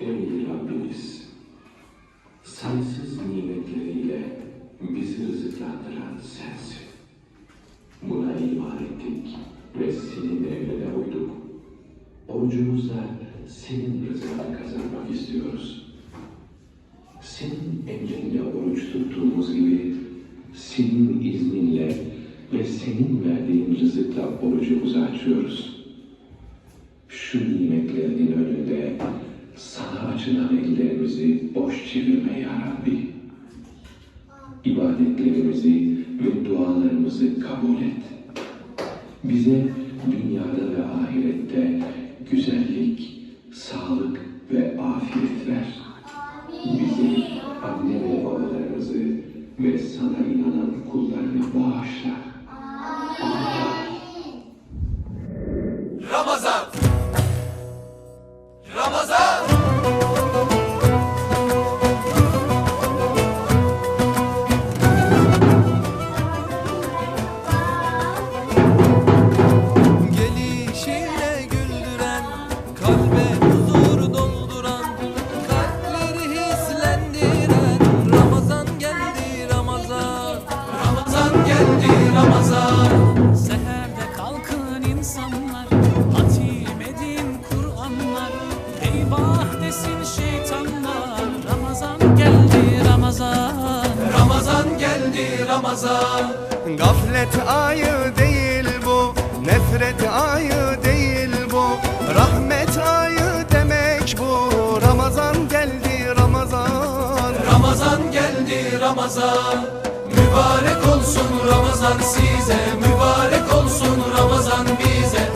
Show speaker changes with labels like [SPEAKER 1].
[SPEAKER 1] Ey Rabbimiz, sayısız nimetleriyle bizi rızıklandıran sensin. Buna iman ettik ve senin emrine uyduk. Orucumuzla senin rızanı kazanmak istiyoruz. Senin emrinle oruç tuttuğumuz gibi senin izninle ve senin verdiğin rızıkla orucumuzu açıyoruz şu nimetlerinin önünde sana açılan ellerimizi boş çevirme ya Rabbi. İbadetlerimizi ve dualarımızı kabul et. Bize dünyada ve ahirette güzellik, sağlık ve afiyet ver.
[SPEAKER 2] Geldi Ramazan.
[SPEAKER 3] Seherde kalkın insanlar Hatim edin Kur'anlar. Eyvah desin şeytanlar Ramazan geldi Ramazan.
[SPEAKER 2] Ramazan geldi Ramazan.
[SPEAKER 4] Gaflet ayı değil bu, nefret ayı değil bu. Rahmet ayı demek bu, Ramazan geldi Ramazan.
[SPEAKER 2] Ramazan geldi Ramazan Mübarek olsun Ramazan size Mübarek olsun Ramazan bize